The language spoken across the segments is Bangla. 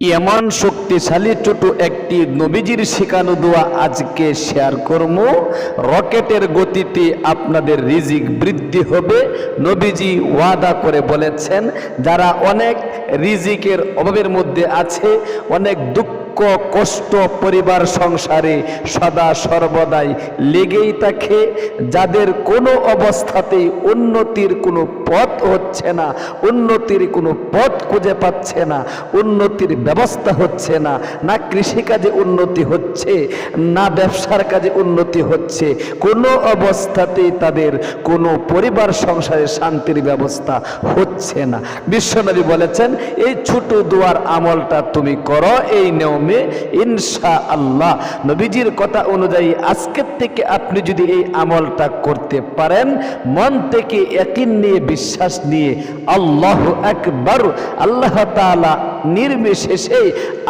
এমন শক্তিশালী ছোট একটি নবীজির শেখানো দোয়া আজকে শেয়ার করব রকেটের গতিতে আপনাদের রিজিক বৃদ্ধি হবে, নবীজি ওয়াদা করে বলেছেন, যারা অনেক রিজিকের অভাবের মধ্যে আছে, অনেক দুঃখ কষ্ট, পরিবার, সংসারে সদা সর্বদাই লেগেই থাকে। যাদের কোনো অবস্থাতেই উন্নতির কোনো পথ হচ্ছে না, উন্নতির কোনো পথ খুঁজে পাচ্ছে না, উন্নতির ব্যবস্থা হচ্ছে না না কৃষিকাজে উন্নতি হচ্ছে, না ব্যবসার কাজে উন্নতি হচ্ছে, কোনো অবস্থাতেই তাদের কোনো পরিবার, সংসারে শান্তির ব্যবস্থা হচ্ছে না। বিশ্বনবী বলেছেন, এই ছোট দুয়ার আমলটা তুমি করো, এই নিয়মে ইনশা আল্লাহ নবীজির কথা অনুযায়ী আজকের থেকে আপনি যদি এই আমলটা করতে পারেন, মন থেকে একিন নিয়ে, বিশ্বাস নিয়ে আল্লাহ একবার আল্লাহ তাআলা নির্বিশেষে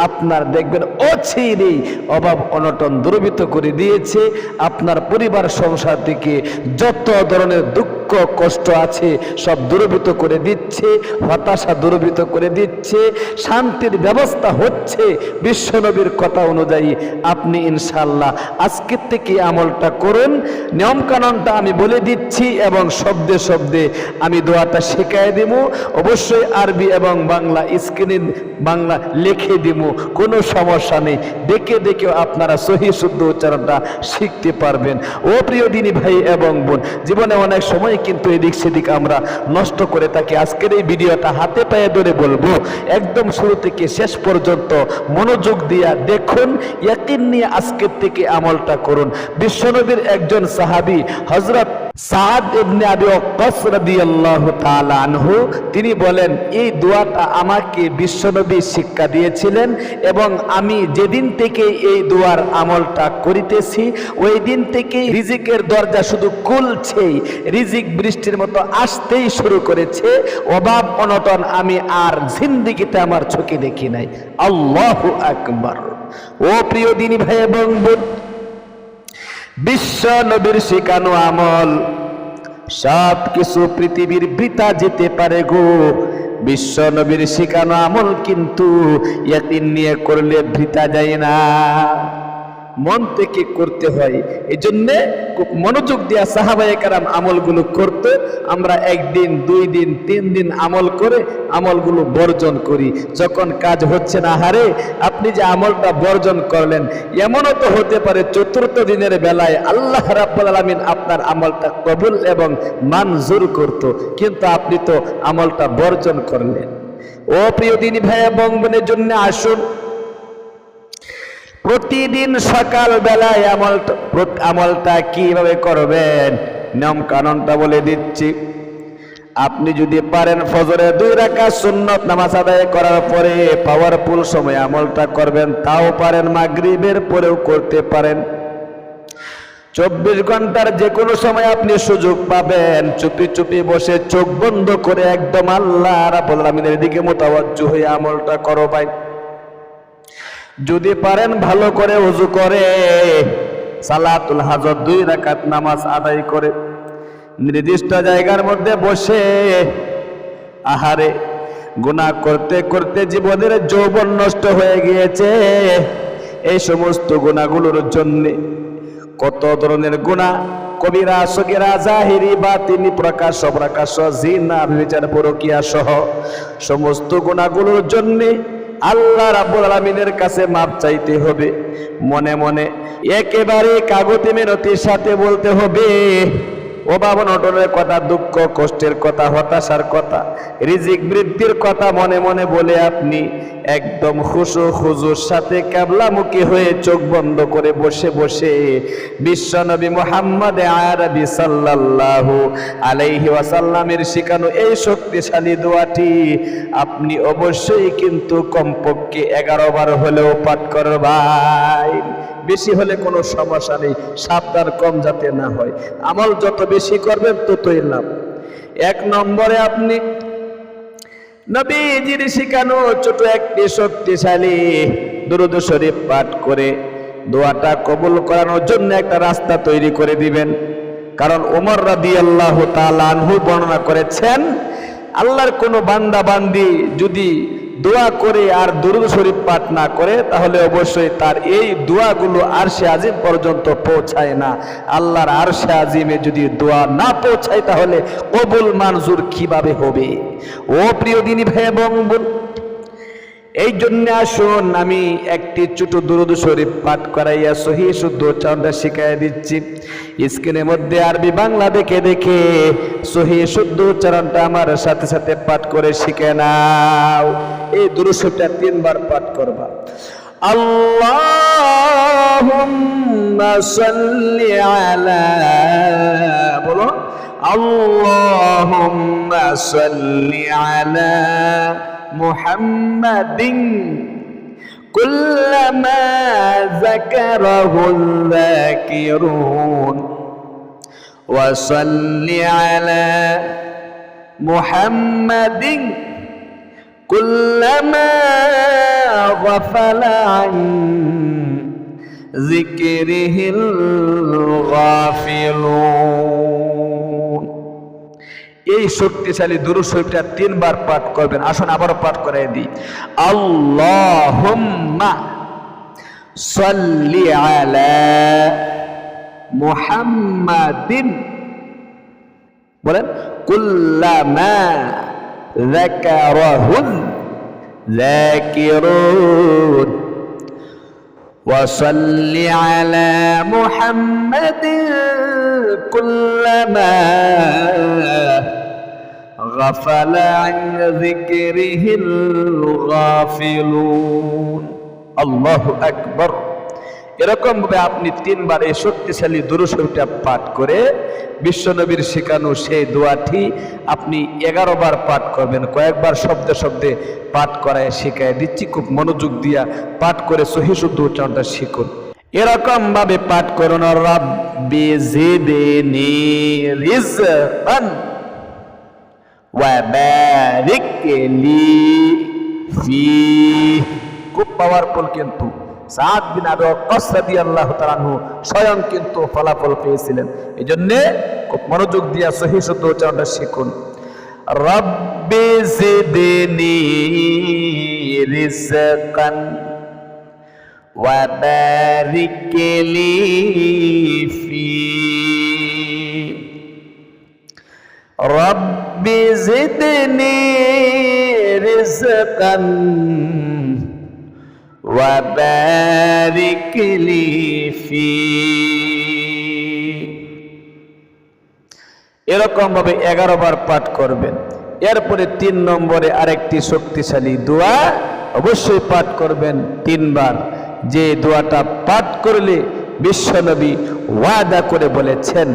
আপনার দেখবেন অচিরেই অভাব অনটন দুর্বৃত করে দিয়েছে। আপনার পরিবার, সংসার থেকে যত ধরনের দুঃখ কষ্ট আছে, সব দুর্বৃত করে দিচ্ছে, হতাশা দুর্বৃত করে দিচ্ছে, শান্তির ব্যবস্থা হচ্ছে, বিশ্বনবীর কথা অনুযায়ী। আপনি ইনশাল্লাহ আজকের থেকে আমলটা করুন, নিয়মকানুনটা আমি বলে দিচ্ছি এবং শব্দে শব্দে আমি দোয়াটা শেখায় দেব। অবশ্যই আরবি এবং বাংলা স্ক্রিনে বাংলা লিখে দিব, কোনো সমস্যা নেই। দেখে দেখেও আপনারা সহি শুদ্ধ উচ্চারণটা শিখতে পারবেন। ও প্রিয় দিনী ভাই এবং বোন, জীবনে অনেক সময় কিন্তু এদিক সেদিক আমরা নষ্ট করে থাকি। আজকের এই ভিডিওটা হাতে পায়ে ধরে বলব, একদম শুরু থেকে শেষ পর্যন্ত মনোযোগ দিয়া দেখুন, ইয়াকিন নিয়ে আজকের থেকে আমলটা করুন। বিশ্বনবীর একজন সাহাবি হজরত আনহু, তিনি বলেন, এই দোয়াটা আমাকে বিশ্বনবী শিক্ষা দিয়েছিলেন এবং আমি যেদিন থেকে এই দোয়ার আমলটা করিতেছি ওই দিন থেকে রিজিকের দরজা শুধু খুলছেই, রিজিক বৃষ্টির মতো আসতেই শুরু করেছে। অভাব, অনটন আমি আর জিন্দিগিতে আমার চোখে দেখি নাই। আল্লাহু আকবার। ও প্রিয় দিনী ভাই এবং বোন বিশ্ব নবীর শিখানো আমল। সব কিছু পৃথিবীর বৃতা যেতে পারে গো। বিশ্ব নবীর শিখানো আমল কিন্তু ইয়াকিন নিয়ে করলে বৃতা যায় না। মন থেকে করতে হয়। এই জন্যে খুব মনোযোগ দিয়া সাহাবায়ে কারাম আমলগুলো করতে। আমরা একদিন, দুই দিন, তিন দিন আমল করে আমলগুলো বর্জন করি। যখন কাজ হচ্ছে না, হারে আপনি যে আমলটা বর্জন করলেন, এমনও তো হতে পারে চতুর্থ দিনের বেলায় আল্লাহ রাব্বুল আলামিন আপনার আমলটা কবুল এবং মঞ্জুর করত। কিন্তু আপনি তো আমলটা বর্জন করলেন। ও প্রিয় দিনী ভাই এবং বোনের জন্য আসুন। প্রতিদিন সকাল বেলায় আমলটা আমলটা কীভাবে করবেন? নিয়ম কানুনটা বলে দিচ্ছি। আপনি যদি পারেন ফজরে দুই রাখা সুন্নত নামাজ আদায় করার পরে পাওয়ারফুল সময় আমলটা করবেন, তাও পারেন, মাগরিবের পরেও করতে পারেন। চব্বিশ ঘণ্টার যে কোনো সময় আপনি সুযোগ পাবেন। চুপি চুপি বসে চোখ বন্ধ করে একদম আল্লাহ রাব্বুল আলামিনের দিকে মোতাবজ্জ হয়ে আমলটা করো ভাই। যদি পারেন ভালো করে উজু করে। সালাতুল হাজত দুই রাকাত নামাজ আদায় করে নির্দিষ্ট জায়গার মধ্যে বসে আহারে গুনাহ করতে করতে জীবনের যৌবন নষ্ট হয়ে গিয়েছে। এই সমস্ত গুণাগুলোর জন্যে কত ধরনের গুণা কবিরা, সগিরা, জাহিরি বা তিনি প্রকাশ প্রকাশ জিনা বিচার পরকিয়া সহ সমস্ত গুণাগুলোর জন্যে আল্লাহ রাব্বুল আলামিনের কাছে মাপ চাইতে হবে। মনে মনে একেবারে কাগতে মেনতির সাথে বলতে হবে অভাব অনটনের কথা, দুঃখ, কষ্টের কথা, হতাশার কথা, রিজিক বৃদ্ধির কথা মনে মনে বলে আপনি একদম খুশু খুজুর সাথে ক্যাবলামুখী হয়ে চোখ বন্ধ করে বসে বসে বিশ্বনবী মোহাম্মদ আরবি সাল্লাল্লাহু আলাইহি ওয়াসাল্লামের শিখানো এই শক্তিশালী দোয়াটি আপনি অবশ্যই কিন্তু কমপক্ষে এগারো বার হলেও পাঠ করবাই বেশি হলে কোনো সমস্যা নেই, সাবধান কম যাতে না হয়। আমল যত বেশি করবেন ততই লাভ। এক নম্বরে আপনি, নবীজির শিখানো ছোট একটি শক্তিশালী দুরুদ শরীফ পাঠ করে দোয়াটা কবুল করানোর জন্য একটা রাস্তা তৈরি করে দিবেন। কারণ ওমর রাদি আল্লাহ আনহু বর্ণনা করেছেন, আল্লাহর কোনো বান্দা বান্দি যদি দোয়া করে আর দুরুদ শরীফ পাঠ না করে, তাহলে অবশ্যই তার এই দোয়াগুলো আরশে আজিম পর্যন্ত পৌঁছায় না। আল্লাহর আরশে আজিমে যদি দোয়া না পৌঁছায়, তাহলে কবুল মানজুর কীভাবে হবে? ও প্রিয় দিনী ভাই এবং এই জন্য আসুন, আমি একটি ছোট দুরুদ শরীফ পাঠ করাইয়া সহি শুদ্ধ উচ্চারণটা শিখাই দিচ্ছি। স্ক্রিনের মধ্যে আরবি বাংলা দেখে দেখে সহি শুদ্ধ উচ্চারণটা আমার সাথে সাথে পাঠ করে শিখে নাও। এই দুরুদ শরীফটা তিনবার পাঠ করবা। আল্লাহুম্মা সাল্লি আলা বলো। আল্লাহুম্মা সাল্লি আলা محمد كلما ذكره الذاكرون. وصل على محمد كلما غفل عن ذكره الغافلون. এই শক্তিশালী দুরু শরীফটা তিনবার পাঠ করবেন আসুন আবারও পাঠ করে দিই আল্লাহুম্মা সাল্লি আলা মুহাম্মাদিন বলেন কুল্লামা যাকারাহুল যাকিরুন وصل على محمد كلما غفل عن ذكره الغافلون الله أكبر এরকম ভাবে আপনি তিনবার এই শক্তিশালী দুরুশরীফটা পাঠ করে বিশ্বনবীর শেখানো সেই দোয়াটি আপনি এগারো বার পাঠ করবেন কয়েকবার শব্দে শব্দে পাঠ করায় শেখায় দিচ্ছি খুব মনোযোগ দিয়া পাঠ করে সহি শুদ্ধ উচ্চারণটা শিখুন এরকম ভাবে পাঠ করুন রাব্বি জিদনি রিজকান ওয়া বারিক লি ফি খুব পাওয়ারফুল কিন্তু। সাদ বিন রাদিয়াল্লাহু তাআলা আনহু স্বয়ং কিন্তু ফলাফল পেয়েছিলেন। এই জন্য খুব মনোযোগ দিয়া সহি শুদ্ধ উচ্চারণটা শিখুন। রব্বি জিদনি রিজকান ওয়া বারিক লি ফি রব্বি জিদনি রিজকান وبارك لي فيه এরকম ভাবে এগারো বার পাঠ করবেন এরপরে তিন নম্বরে আরেকটি শক্তিশালী দোয়া অবশ্যই পাঠ করবেন তিনবার যে দোয়াটা পাঠ করলে বিশ্বনবী ওয়াদা করে বলেছেন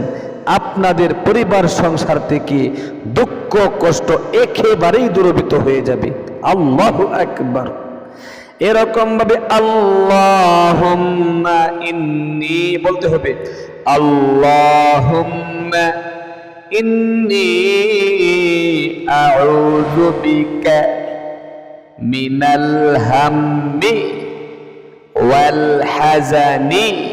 আপনাদের পরিবার, সংসার থেকে দুঃখ, কষ্ট একেবারেই দূরবিত হয়ে যাবে। আল্লাহ একবার এরকম ভাবে আল্লাহুম্মা ইন্নি বলতে হবে। আল্লাহ ইন্নি মিনাল হাম্মি ওয়াল হাজানি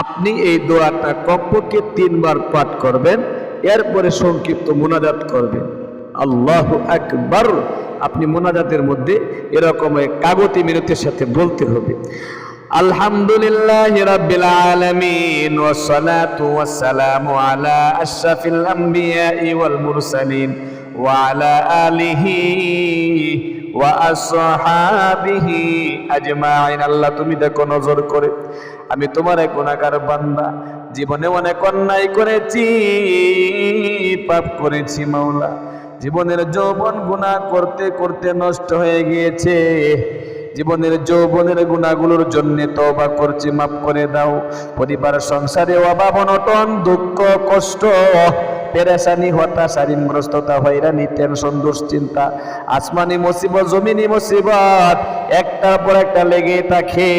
আপনি এই দোয়াটা কমপক্ষে তিনবার পাঠ করবেন, এরপরে সংক্ষিপ্ত মোনাজাত করবেন। আল্লাহ আকবার। আপনি মোনাজাতের মধ্যে এরকম এক কাগতি মিনতির সাথে বলতে হবে। আলহামদুলিল্লাহ রাব্বিল আলামিন, ওয়া সালাতু ওয়া সালামু আলা আশরাফিল আমবিয়া ওয়াল মুরসালিন, ওয়া আলা আলিহি ওয়া আসহাবিহি আজমাইন। আল্লাহ, তুমি দেখো নজর করে। আমি তোমার এক গুণাকার বান্দা। জীবনে অনেক অন্যায় করেছি, পাপ করেছি মাওলা। জীবনের যৌবন গুণা করতে করতে নষ্ট হয়ে গিয়েছে। জীবনের যৌবনের গুণাগুলোর জন্য তবা করছি, মাফ করে দাও। পরিবার, সংসারে অভাব, অনটন, দুঃখ, কষ্ট পেরেশানি হতাশা ঋণগ্রস্ততা হয়রানি টেনশন দুশ্চিন্তা, আসমানি মুসিবত, জমিনি মুসিবত, একটার পর একটা লেগে থাকে।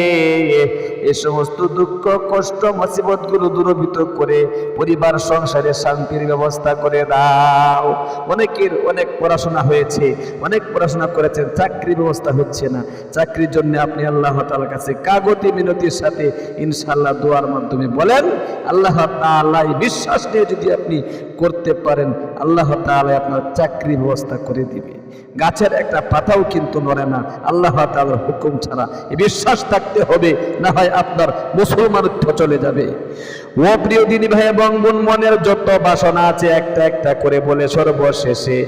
এ সমস্ত দুঃখ, কষ্ট মুসিবতগুলো দূরভূত করে পরিবার, সংসারে শান্তির ব্যবস্থা করে দাও। অনেকের অনেক পড়াশোনা হয়েছে, অনেক পড়াশোনা করেছেন, চাকরি ব্যবস্থা হচ্ছে না। চাকরির জন্য আপনি আল্লাহ তাআলার কাছে কাগতি মিনতির সাথে ইনশাআল্লাহ দোয়ার মাধ্যমে বলেন, আল্লাহ তাআলা এই বিশ্বাস নিয়ে যদি আপনি করতে পারেন, আল্লাহ তাহলে আপনার চাকরি ব্যবস্থা করে দিবে। গাছের একটা পাতাও কিন্তু নড়ে না, আল্লাহ তালার হুকুম ছাড়া। বিশ্বাস থাকতে হবে, না হয় আপনার মুসলমানত্ব চলে যাবে। ও প্রিয় দিনী ভাই এবং বোন, মনের যত বাসনা আছে একটা একটা করে বলে সর্বশেষে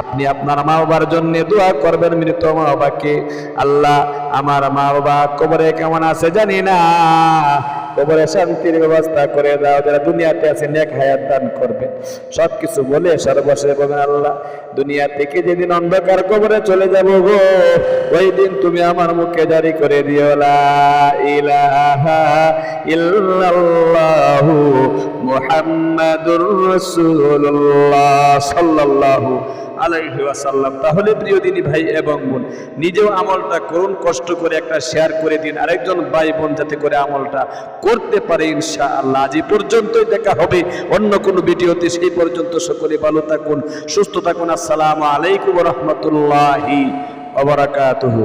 আপনি আপনার মা বাবার জন্য দোয়া করবেন মৃত মা বাবাকে আল্লাহ, আমার মা বাবা কবরে কেমন আছে জানি না। কবরে শান্তির ব্যবস্থা করে দাও, যারা দুনিয়াতে আছে, নেক হায়াত দান করবে। সব কিছু বলে সর্বশেষ বলবেন, আল্লাহ, দুনিয়া থেকে যেদিন অন্ধকার কবরে চলে যাব গো, ওই দিন তুমি আমার মুখে জারি করে দিও, লা ইলাহা ইল্লাল্লাহু। মুহাম্মাদুর আলাইহি ওয়াসাল্লাম। তাহলে প্রিয় দিনী ভাই এবং বোন, নিজেও আমলটা করুন, কষ্ট করে একটা শেয়ার করে দিন, আরেকজন ভাই বোন যাতে করে আমলটা করতে পারে ইনশাআল্লাহ। আজ এই পর্যন্তই দেখা হবে অন্য কোনো ভিডিওতে। সেই পর্যন্ত সকলে ভালো থাকুন, সুস্থ থাকুন। আসসালামু আলাইকুম রহমতুল্লাহি ওয়া বারাকাতুহু।